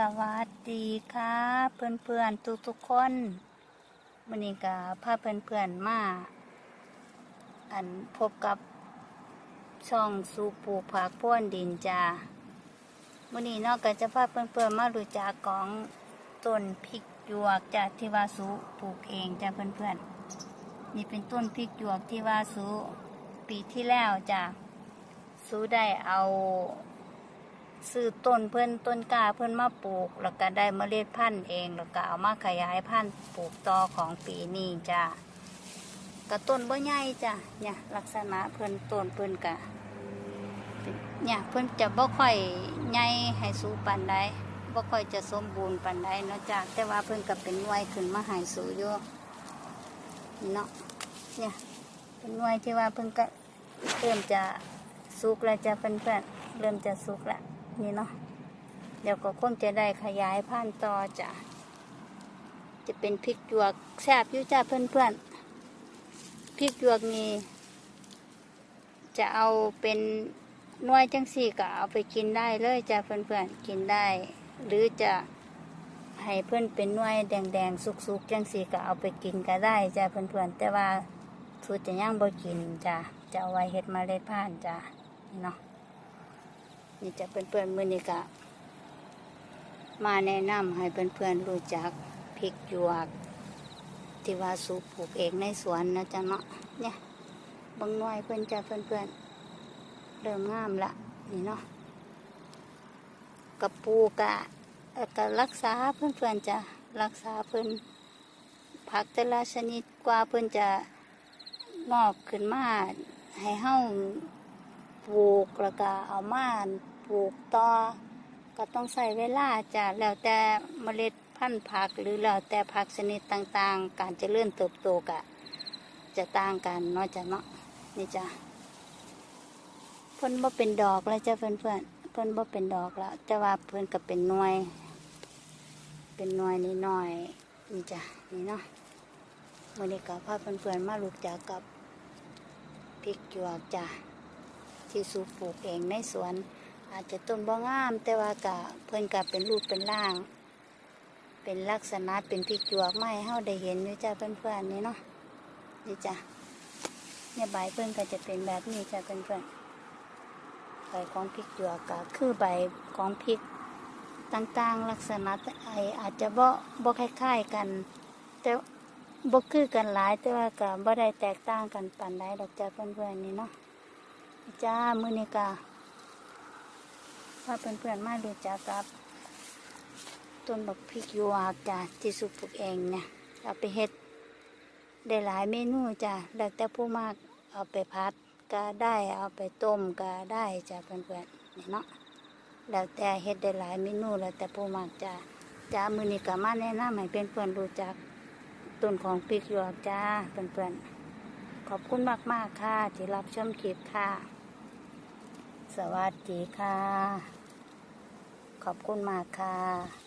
สวัสดีค่ะเพื่อนเพื่อนทุกทุกๆคนวันนี้ก็พาเพื่อนเพื่อนๆมาอันพบกับช่องสูปลูกผักพ้วนดินจ้าวันนี้นอกก็จะพาเพื่อนเพื่อนๆมารู้จักของต้นพริกหยวกจากที่ว่าสูปลูกเองจ้าเพื่อนเพื่อนๆนี่เป็นต้นพริกหยวกที่ว่าสูปีที่แล้วจ้าสูได้เอา ซื้อต้นเพิ่อนต้นกล้าเพิ่อนมาปลูก แล้วก็ได้เมล็ดพันธุ์เองแล้วก็เอามาขยายพันธุ์ปลูกต่อของปีนี้จ้ะก็ต้นบ่ใหญ่จ้ะเนี่ยลักษณะเพิ่อนต้นเพิ่อนกะเนี่ยเพิ่อนจะบ่ค่อยใหญ่ให้สูงปานใดบ่ค่อยจะสมบูรณ์ปานใดเนาะจ้ะแต่ว่าเพิ่อนก็เป็นหน่วยขึ้นมาให้สูงอยู่เนาะเนี่ยเป็นหน่วยที่ว่าเพิ่อนก็เริ่มจะสุกแล้วจ้ะเพิ่นๆเริ่มจะสุกแล้ว นี่เนาะเดี๋ยวก็คงจะได้ขยายพันธุ์ต่อจ้ะจะเป็นพริกหยวกแซ่บยู่จ้าเพื่อนๆพริกหยวกนี่จะเอาเป็นน่วยจังสี่ก็เอาไปกินได้เลยจ้าเพื่อนๆกินได้ หรือจะให้เพื่อนเป็นน่วยแดงๆสุกๆจังสี่ก็เอาไปกินก็ได้จ้าเพื่อนๆแต่ว่าสูตรจะย่างบ่กินจ้ะจะเอาไว้เฮ็ดมาเล็ดพันธุ์จ้ะนี่เนาะ นี่จะเป็นเพื่อนๆมือนี้ก็มาแนะนำให้เพื่อนๆรู้จักพริกหยวก ที่ว่าสูปลูกเองในสวนนะจ๊ะเนาะเนี่ยบางหน่วยเพื่อนจะเพื่อนๆเริ่มงามละนี่เนาะกระปูกะก็รักษาเพื่อนๆจะรักษาเพื่อนผักแต่ละชนิดกว่าเพื่อนจะงอกขึ้นมาให้เฮาปลูกแล้วก็เอามา ปลูกต่อก็ต้องใส่เวลาจ้ะแล้วแต่เมล็ดพันธุ์ผักหรือแล้วแต่ผักชนิดต่างๆ การเจริญเติบโตกะ จะต่างกันเนาะจ้ะเนาะนี่จ้ะเพิ่นบ่เป็นดอกแล้วจ้ะเพื่อนเพื่อนเพิ่นบ่เป็นดอกแล้วแต่ว่าเพิ่นก็เป็นหน่วย เป็นหน่วยนิดหน่อยนี่จ้ะนี่เนาะวันนี้ก็พาเพื่อนๆมาลูกจากกับพริกหยวกจ้ะที่สูปลูกเองในสวน อาจจะต้นบ่งาม แต่ว่ากะเพิ่นกะเป็นรูปเป็นร่าง เป็นลักษณะเป็นพริกหยวกไม้เฮาได้เห็นอยู่จ้าเพื่อนๆนี่เนาะนี่จ้ะเนี่ยใบเพิ่นก็จะเป็นแบบนี้จ้าเพื่อนๆใบของพริกหยวกก็คือใบของพริกต่างๆ ลักษณะไออาจจะบ่บ่คล้ายๆกัน แต่บ่คือกันหลายแต่ว่าก็บ่ได้แตกต่างกันปานใดดอกจ้าเพื่อนๆนี่เนาะจ้ามือนี้กา ว่าเพื่อนๆมาดูจักกับต้นบักพริกหยวกจ้ะที่สุกปลูกเองเนี่ยเอาไปเฮ็ดได้หลายเมนูจ้ะแล้วแต่ผู้มากเอาไปพัดก็ได้เอาไปต้มก็ได้จ้ะเพื่อนๆนี่เนาะแล้วแต่เฮ็ดได้หลายเมนูแล้วแต่ผู้มากจ้ะจ้ามือนี้ก็มาแนะนำให้เพื่อนๆรู้จักต้นของพริกหยวกจ้าเพื่อนๆขอบคุณมากๆค่ะที่รับชมคลิปค่ะ สวัสดีค่ะ ขอบคุณมากค่ะ